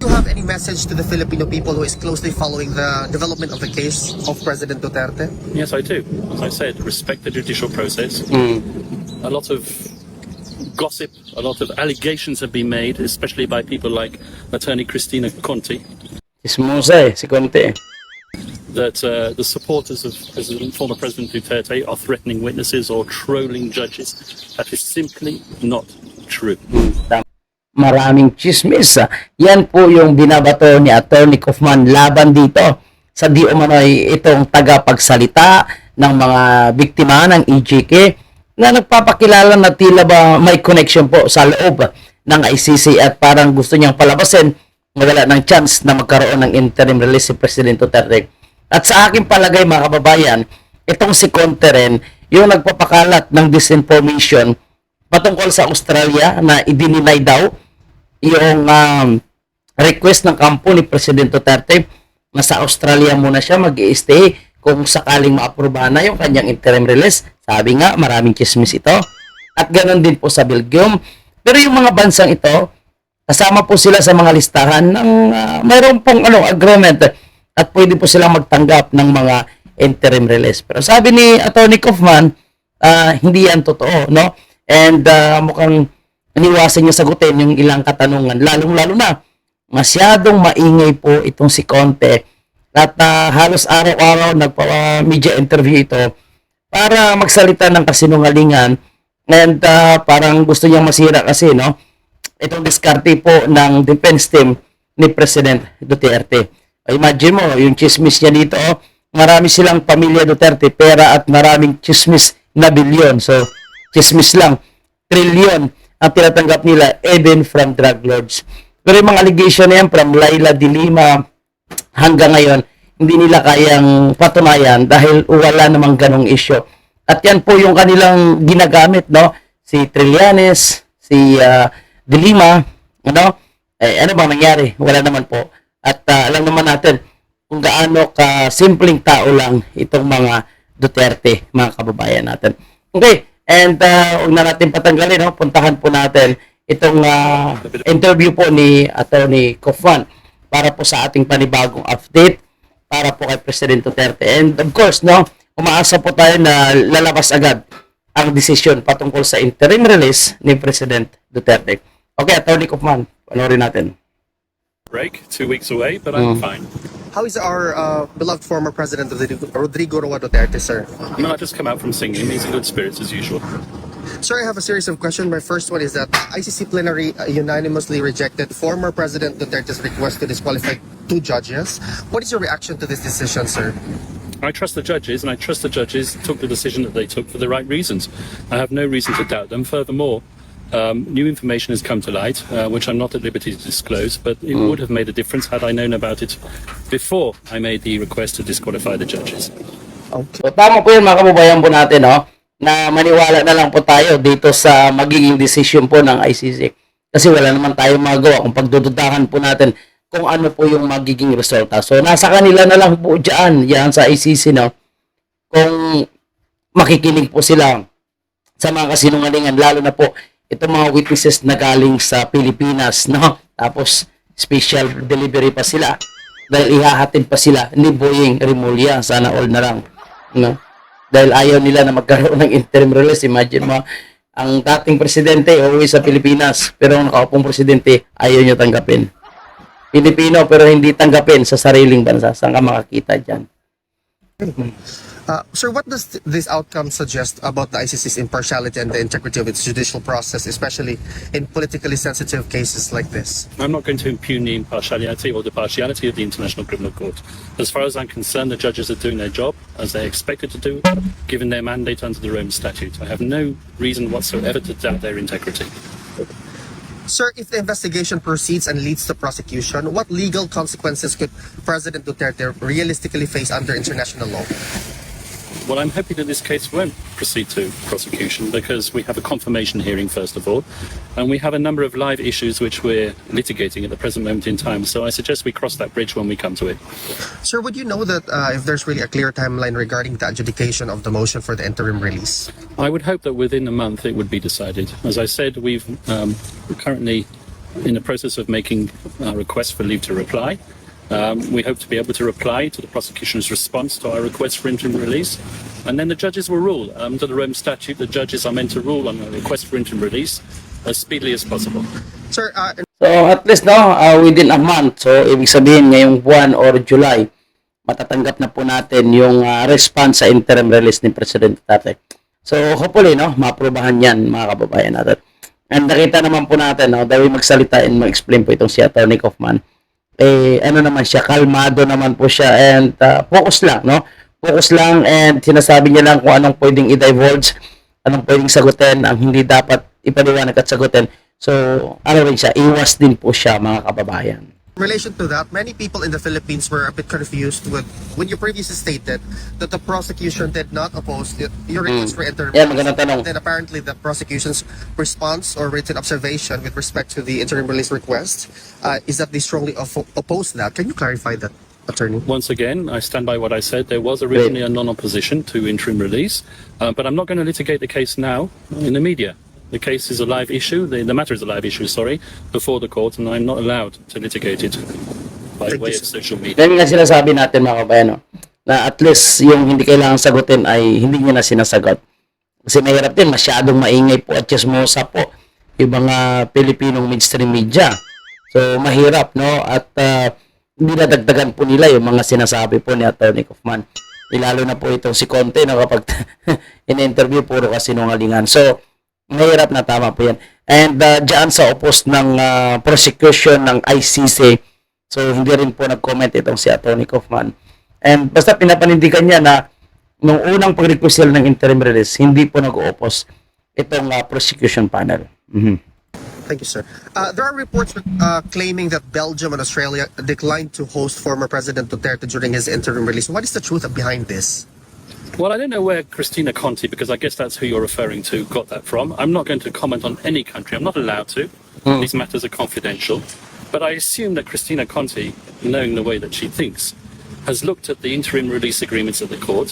Do you have any message to the Filipino people who is closely following the development of the case of President Duterte? Yes, I do. As I said, respect the judicial process. A lot of gossip, a lot of allegations have been made, especially by people like attorney Christina Conti, Ismusa eh, si Conte. that uh, the supporters of President, former President Duterte are threatening witnesses or trolling judges. That is simply not true. Tam- Maraming chismis. ah. Yan po yung binabato ni Attorney Kaufman laban dito sa di umano'y itong tagapagsalita ng mga biktima ng EJK na nagpapakilala na tila ba may connection po sa loob ng ICC at parang gusto niyang palabasin na wala ng chance na magkaroon ng interim release si President Duterte. At sa aking palagay mga kababayan, itong si Conte rin, yung nagpapakalat ng disinformation patungkol sa Australia na idininay daw yung um, request ng kampo ni President Duterte na sa Australia muna siya mag stay kung sakaling maaprubahan na yung kanyang interim release. Sabi nga, maraming chismis ito. At ganoon din po sa Belgium. Pero yung mga bansang ito, kasama po sila sa mga listahan ng uh, mayroon pong ano, agreement at pwede po silang magtanggap ng mga interim release. Pero sabi ni Attorney Kaufman, ah, hindi yan totoo, no? And ah, mukhang iniwasan niya sagutin yung ilang katanungan, lalong-lalo na masyadong maingay po itong si Conte at ah, halos araw-araw nagpa-media interview ito para magsalita ng kasinungalingan and ah, parang gusto niyang masira kasi, no? Itong diskarte po ng defense team ni President Duterte. Imagine mo, yung chismis niya dito, oh, marami silang pamilya Duterte, pera at maraming chismis na bilyon. So, chismis lang, trillion ang tinatanggap nila even from drug lords. Pero yung mga allegation na yan from Laila de Lima hanggang ngayon, hindi nila kayang patunayan dahil wala namang ganong issue. At yan po yung kanilang ginagamit, no? Si Trillanes, si ah, de Lima, ano? Eh, ano bang nangyari? Wala naman po. At ah, alam naman natin kung gaano ka simpleng tao lang itong mga Duterte, mga kababayan natin. Okay, and uh, huwag na natin patanggalin, no? puntahan po natin itong ah, interview po ni Attorney Kaufman para po sa ating panibagong update para po kay President Duterte. And of course, no, umaasa po tayo na lalabas agad ang desisyon patungkol sa interim release ni President Duterte. Okay, Attorney Kaufman, panoorin natin. Break, two weeks away, but I'm Mm. fine. How is our uh, beloved former President Rodrigo, Rodrigo Roa Duterte, sir? Mean, I just come out from singing. He's in good spirits as usual. Sir, I have a series of questions. My first one is that ICC plenary uh, unanimously rejected former President Duterte's request to disqualify two judges. What is your reaction to this decision, sir? I trust the judges, and I trust the judges took the decision that they took for the right reasons. I have no reason to doubt them. Furthermore, um, new information has come to light, uh, which I'm not at liberty to disclose, but it would have made a difference had I known about it before I made the request to disqualify the judges. Okay. So, tama po yun mga kababayan po natin, no? na maniwala na lang po tayo dito sa magiging decision po ng ICC. Kasi wala naman tayong magawa kung pagdududahan po natin kung ano po yung magiging resulta. So, nasa kanila na lang po dyan, yan sa ICC, no? Kung makikinig po sila sa mga kasinungalingan, lalo na po itong mga witnesses na galing sa Pilipinas, no? Tapos, special delivery pa sila dahil ihahatid pa sila ni Boying Rimulya. Sana all na lang, no? Dahil ayaw nila na magkaroon ng interim release. Imagine mo, ang dating presidente uwi sa Pilipinas, pero ang nakaupong presidente ayaw niya tanggapin. Pilipino pero hindi tanggapin sa sariling bansa. Saan ka makakita dyan? Uh, sir, what does th- this outcome suggest about the ICC's impartiality and the integrity of its judicial process, especially in politically sensitive cases like this? I'm not going to impugn the impartiality or the partiality of the International Criminal Court. As far as I'm concerned, the judges are doing their job as they're expected to do, given their mandate under the Rome Statute. I have no reason whatsoever to doubt their integrity. Sir, if the investigation proceeds and leads to prosecution, what legal consequences could President Duterte realistically face under international law? Well, I'm happy that this case won't proceed to prosecution because we have a confirmation hearing, first of all, and we have a number of live issues which we're litigating at the present moment in time. So I suggest we cross that bridge when we come to it. Sir, would you know that uh, if there's really a clear timeline regarding the adjudication of the motion for the interim release? I would hope that within a month it would be decided. As I said, we've um, currently in the process of making a request for leave to reply. Um, we hope to be able to reply to the prosecution's response to our request for interim release, and then the judges will rule. Under the Rome Statute, the judges are meant to rule on a request for interim release as speedily as possible. Sir, uh, So at least no, uh, within a month. So ibig sabihin ngayong buwan or July, matatanggap na po natin yung uh, response sa interim release ni President Duterte. So hopefully no, maaprubahan 'yan mga kababayan natin. And nakita naman po natin no, dahil magsalita and mag-explain po itong si Attorney Kaufman. Eh ano naman siya, kalmado naman po siya and uh, focus lang no. Focus lang and sinasabi niya lang kung anong pwedeng i-divulge, anong pwedeng sagutin, ang hindi dapat ipaliwanag at sagutin. So, ano rin siya, iwas din po siya mga kababayan. In relation to that, many people in the Philippines were a bit confused with when you previously stated that the prosecution did not oppose the, your request for interim. Yeah, magandang tanong. Then apparently the prosecution's response or written observation with respect to the interim release request uh, is that they strongly oppo- oppose that. Can you clarify that, attorney? Once again, I stand by what I said. There was originally a non-opposition to interim release, uh, but I'm not going to litigate the case now in the media. The case is a live issue. The, the matter is a live issue, sorry, before the court, and I'm not allowed to litigate it by way of social media. Yan nga sinasabi natin mga kababayan, no? na at least yung hindi kailangan sagutin ay hindi niya na sinasagot. Kasi mahirap din, masyadong maingay po at chismosa po yung mga Pilipinong mainstream media. So mahirap, no? At uh, dinadagdagan po nila yung mga sinasabi po ni Attorney Kaufman. Ilalo na po itong si Conte no, kapag in-interview puro kasinungalingan. So, mahirap na tama po yan. And uh, dyan sa opos ng uh, prosecution ng ICC, so hindi rin po nag-comment itong si Attorney Kaufman. And basta pinapanindigan niya na nung unang pag-request ng interim release, hindi po nag-opos itong uh, prosecution panel. Mhm. Thank you, sir. Uh, there are reports uh, claiming that Belgium and Australia declined to host former President Duterte during his interim release. What is the truth behind this? Well, I don't know where Christina Conti, because I guess that's who you're referring to, got that from. I'm not going to comment on any country. I'm not allowed to. Hmm. These matters are confidential. But I assume that Christina Conti, knowing the way that she thinks, has looked at the interim release agreements at the court,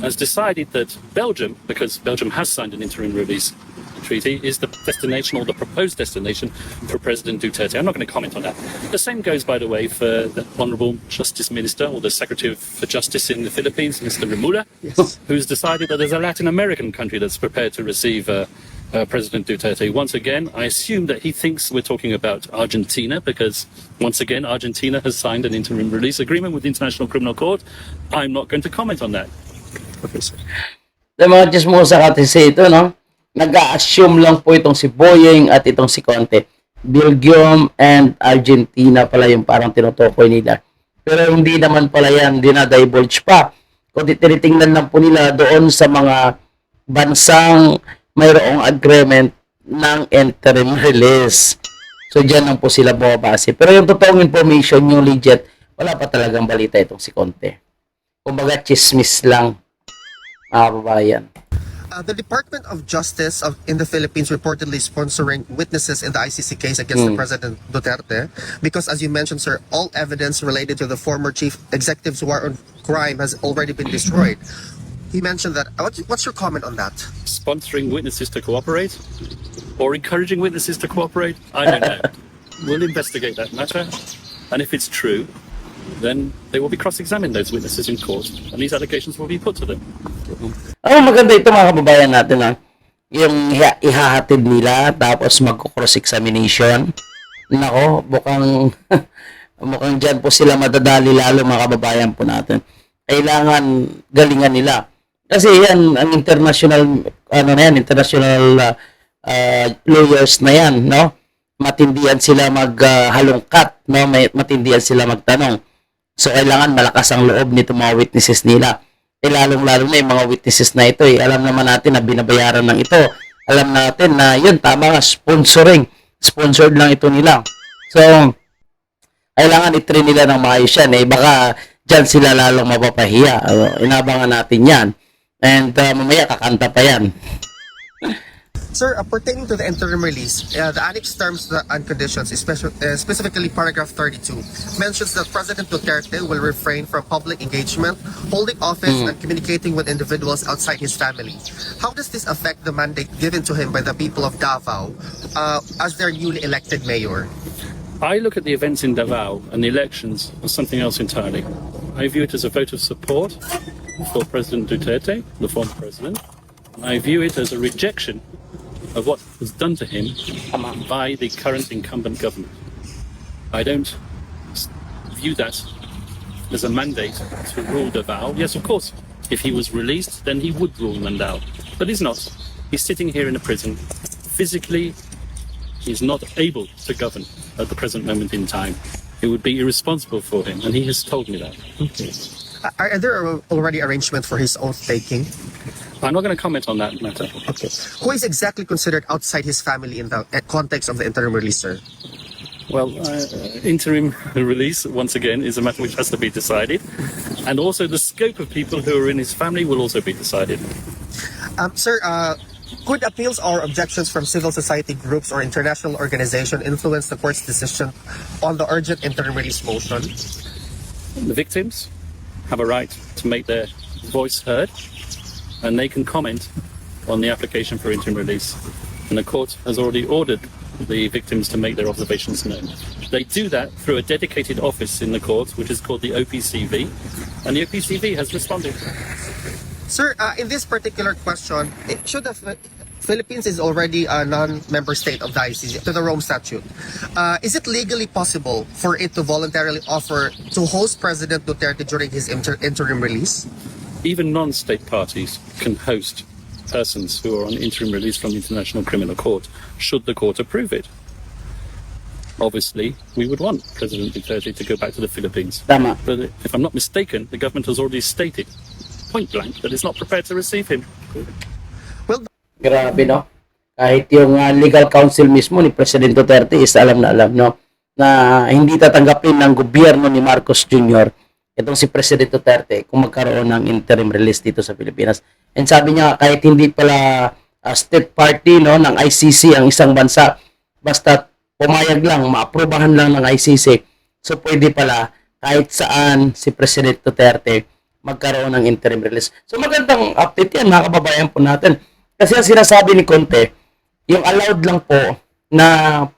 has decided that Belgium, because Belgium has signed an interim release treaty, is the destination or the proposed destination for President Duterte. I'm not going to comment on that. The same goes, by the way, for the Honourable Justice Minister or the Secretary for Justice in the Philippines, Mr. Remula, who's decided that there's a Latin American country that's prepared to receive uh, uh, President Duterte. Once again, I assume that he thinks we're talking about Argentina because, once again, Argentina has signed an interim release agreement with the International Criminal Court. I'm not going to comment on that. Okay, sir. Sa mga chismosa kasi ito, no? Nag-assume lang po itong si Boying at itong si Conte. Belgium and Argentina pala yung parang tinutukoy nila. Pero hindi naman pala yan dinadivulge pa. Kundi tinitingnan lang po nila doon sa mga bansang mayroong agreement ng interim release. So, dyan lang po sila bumabase. Pero yung totoong information, yung legit, wala pa talagang balita itong si Conte. Kumbaga, chismis lang, mga kababayan. Uh, the Department of Justice of, in the Philippines reportedly sponsoring witnesses in the ICC case against the President Duterte because, as you mentioned, sir, all evidence related to the former chief executive's war on crime has already been destroyed. He mentioned that. What's, what's your comment on that? Sponsoring witnesses to cooperate or encouraging witnesses to cooperate? I don't know. we'll investigate that matter. And if it's true, then they will be cross-examined, those witnesses in court, and these allegations will be put to them. Ang maganda ito mga kababayan natin ha. Yung iha- ihahatid nila tapos magko-cross-examination. Nako, mukhang mukhang dyan po sila madadali lalo mga kababayan po natin. Kailangan galingan nila. Kasi yan, ang international, ano na yan, international uh, uh, lawyers na yan, no? Matindihan sila maghalongkat, no? May, matindihan sila magtanong. So, kailangan malakas ang loob nito mga witnesses nila. Eh, lalong-lalo na yung mga witnesses na ito. Eh. Alam naman natin na binabayaran ng ito. Alam natin na yun, tama nga, sponsoring. Sponsored lang ito nila. So, kailangan itrain nila ng maayos yan. Eh, baka dyan sila lalong mapapahiya. Uh, inabangan natin yan. And uh, mamaya kakanta pa yan. Sir, uh, pertaining to the interim release, uh, the annex terms and conditions, especially, uh, specifically paragraph 32, mentions that President Duterte will refrain from public engagement, holding office, and communicating with individuals outside his family. How does this affect the mandate given to him by the people of Davao uh, as their newly elected mayor? I look at the events in Davao and the elections as something else entirely. I view it as a vote of support for President Duterte, the former president. I view it as a rejection of what was done to him by the current incumbent government. I don't view that as a mandate to rule Davao. Yes, of course, if he was released, then he would rule Mandao. But he's not. He's sitting here in a prison. Physically, he's not able to govern at the present moment in time. It would be irresponsible for him, and he has told me that. Uh, Are, are there already arrangements for his oath taking? I'm not going to comment on that matter. Okay. Who is exactly considered outside his family in the context of the interim release, sir? Well, uh, interim release, once again, is a matter which has to be decided. And also, the scope of people who are in his family will also be decided. Um, sir, uh, could appeals or objections from civil society groups or international organization influence the court's decision on the urgent interim release motion? The victims have a right to make their voice heard, and they can comment on the application for interim release. And the court has already ordered the victims to make their observations known. They do that through a dedicated office in the court, which is called the OPCV, and the OPCV has responded. Sir, uh, in this particular question, it should Phi- Philippines is already a non-member state of the ICC to the Rome Statute. Uh, is it legally possible for it to voluntarily offer to host President Duterte during his inter- interim release? Even non-state parties can host persons who are on interim release from the International Criminal Court, should the court approve it. Obviously, we would want President Duterte to go back to the Philippines. Tama. But if I'm not mistaken, the government has already stated point blank that it's not prepared to receive him. Grabe, no? Kahit yung ah, legal counsel mismo ni President Duterte is alam na alam, no? Na hindi tatanggapin ng gobyerno ni Marcos Jr. itong si President Duterte kung magkaroon ng interim release dito sa Pilipinas. And sabi niya, kahit hindi pala ah, state party no, ng ICC ang isang bansa, basta pumayag lang, maaprubahan lang ng ICC, so pwede pala kahit saan si President Duterte magkaroon ng interim release. So magandang update yan mga kababayan po natin. Kasi ang sinasabi ni Conte, yung allowed lang po na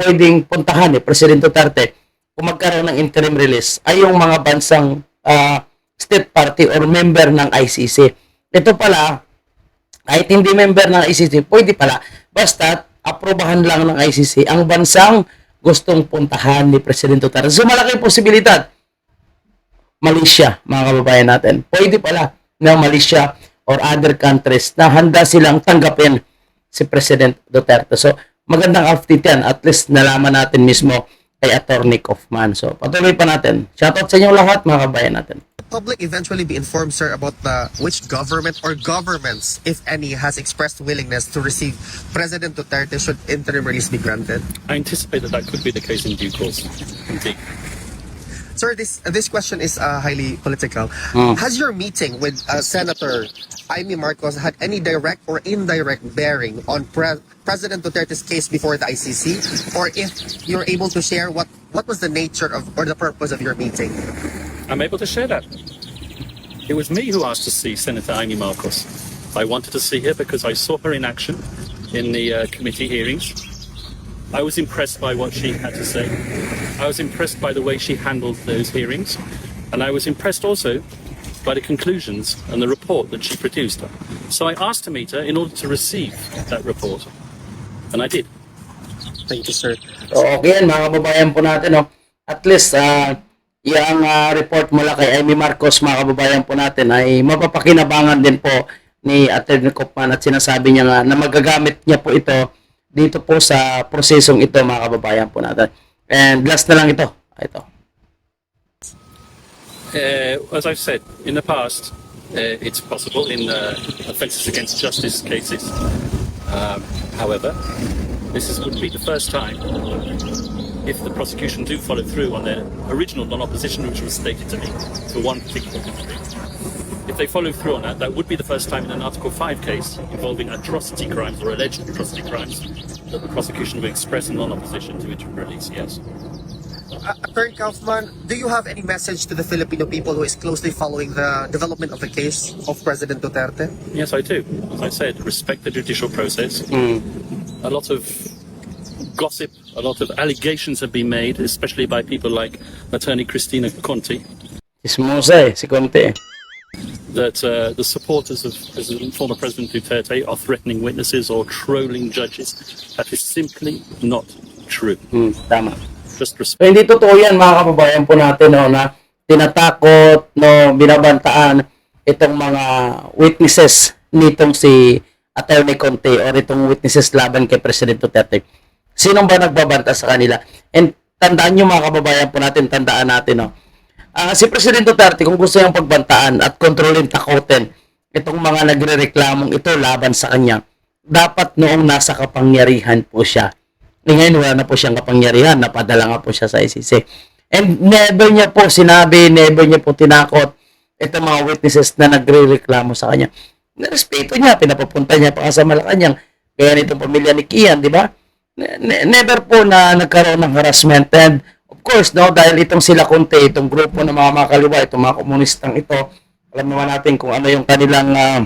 pwedeng puntahan ni President Duterte kung magkaroon ng interim release ay yung mga bansang ah, state party or member ng ICC. Ito pala, kahit hindi member ng ICC, pwede pala. Basta, aprobahan lang ng ICC ang bansang gustong puntahan ni President Duterte. So, malaking posibilidad Malaysia, mga kababayan natin. Pwede pala na Malaysia or other countries na handa silang tanggapin si President Duterte. So, magandang update yan. At least nalaman natin mismo kay Attorney Kaufman. So, patuloy pa natin. Shoutout sa inyo lahat, mga kababayan natin. public eventually be informed, sir, about the which government or governments, if any, has expressed willingness to receive President Duterte should interim release be granted? I anticipate that that could be the case in due course. Indeed. Sir, this this question is uh, highly political. Has your meeting with uh, Senator Amy Marcos had any direct or indirect bearing on Pre- President Duterte's case before the ICC, or if you're able to share what what was the nature of or the purpose of your meeting? I'm able to share that. It was me who asked to see Senator Amy Marcos. I wanted to see her because I saw her in action in the uh, committee hearings. I was impressed by what she had to say. I was impressed by the way she handled those hearings. And I was impressed also by the conclusions and the report that she produced. So I asked to meet her in order to receive that report. And I did. Thank you, sir. So, okay yan, mga kababayan po natin. No? At least, uh, yung ah, report mula kay Amy Marcos, mga kababayan po natin, ay mapapakinabangan din po ni Attorney Kaufman at sinasabi niya nga na magagamit niya po ito dito po sa prosesong ito, mga kababayan po natin. And last na lang ito. Ito. Uh, as I've said in the past, uh, it's possible in uh, offences against justice cases. Um, however, this is, would be the first time if the prosecution do follow through on their original non-opposition, which was stated to me for one particular country. If they follow through on that, that would be the first time in an Article 5 case involving atrocity crimes or alleged atrocity crimes that the prosecution would express non-opposition to its release, yes. Uh, Attorney Kaufman, do you have any message to the Filipino people who is closely following the development of the case of President Duterte? Yes, I do. As I said, respect the judicial process. A lot of gossip, a lot of allegations have been made, especially by people like attorney Christina Conti, Chismosa eh, si Conte. That uh, the supporters of President, former President Duterte are threatening witnesses or trolling judges. That is simply not true. Hmm, tama. Just respect. So, hindi totoo yan mga kababayan po natin no, na tinatakot, no, binabantaan itong mga witnesses nitong si Attorney Conte or itong witnesses laban kay President Duterte. Sinong ba nagbabanta sa kanila? And tandaan nyo mga kababayan po natin, tandaan natin no. Ah, si President Duterte kung gusto niyang pagbantaan at kontrolin takutin itong mga nagrereklamong ito laban sa kanya, dapat noong nasa kapangyarihan po siya. Eh, ngayon wala na po siyang kapangyarihan, napadala nga po siya sa ICC. And never niya po sinabi, never niya po tinakot itong mga witnesses na nagre-reklamo sa kanya. Narespeto niya, pinapapunta niya pa sa Malacanang. Kaya nitong pamilya ni Kian, di ba? Ne- ne- never po na nagkaroon ng harassment. And of course, no, dahil itong sila Conte, itong grupo ng mga makaliwa, itong mga komunistang ito, alam naman natin kung ano yung kanilang ah,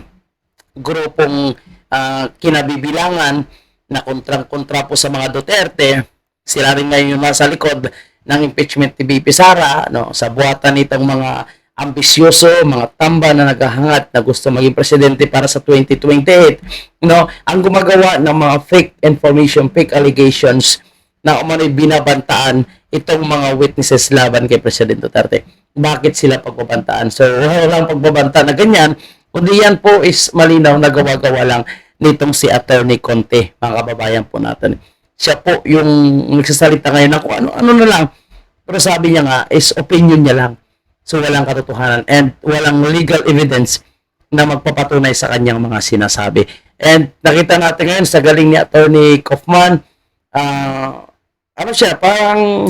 grupong ah, kinabibilangan na kontrang-kontra po sa mga Duterte. Sila rin ngayon yung nasa likod ng impeachment ni BP Sara no, sa buhatan nitong mga ambisyoso, mga tamba na naghahangat na gusto maging presidente para sa 2028. No, ang gumagawa ng mga fake information, fake allegations na umano'y binabantaan itong mga witnesses laban kay President Duterte. Bakit sila pagbabantaan? So, walang pagbabanta na ganyan, kundi yan po is malinaw na gawa-gawa lang nitong si Attorney Conte, mga kababayan po natin. Siya po yung nagsasalita ngayon kung ano-ano na lang. Pero sabi niya nga, is opinion niya lang. So, walang katotohanan and walang legal evidence na magpapatunay sa kanyang mga sinasabi. And nakita natin ngayon sa galing ni Attorney Kaufman, ah, ano siya, parang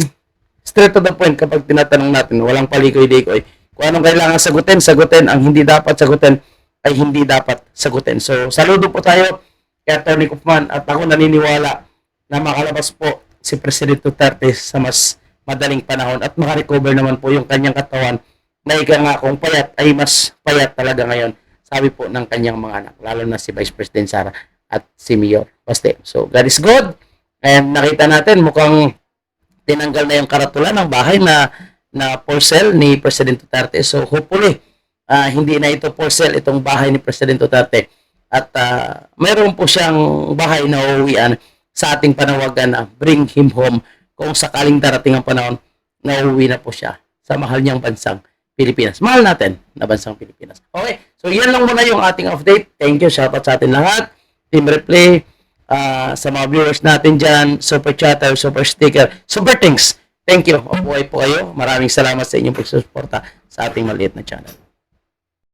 straight to the point kapag tinatanong natin, walang palikoy-likoy. Kung anong kailangan sagutin, sagutin. Ang hindi dapat sagutin ay hindi dapat sagutin. So, saludo po tayo kay Attorney Kaufman at ako naniniwala na makalabas po si President Duterte sa mas madaling panahon at makarecover naman po yung kanyang katawan na ika nga kung payat ay mas payat talaga ngayon sabi po ng kanyang mga anak lalo na si Vice President Sara at si Mayor Baste. So God is good and nakita natin mukhang tinanggal na yung karatula ng bahay na na for ni President Duterte. So hopefully ah, hindi na ito for itong bahay ni President Duterte at ah, mayroon po siyang bahay na uuwian sa ating panawagan na bring him home kung sakaling darating ang panahon na uuwi na po siya sa mahal niyang bansang Pilipinas. Mahal natin na bansang Pilipinas. Okay, so yan lang muna yung ating update. Thank you, shoutout sa atin lahat. Team Replay, ah, sa mga viewers natin dyan, super chatter, super sticker, super thanks. Thank you. Mabuhay po kayo. Maraming salamat sa inyong pagsusuporta sa ating maliit na channel.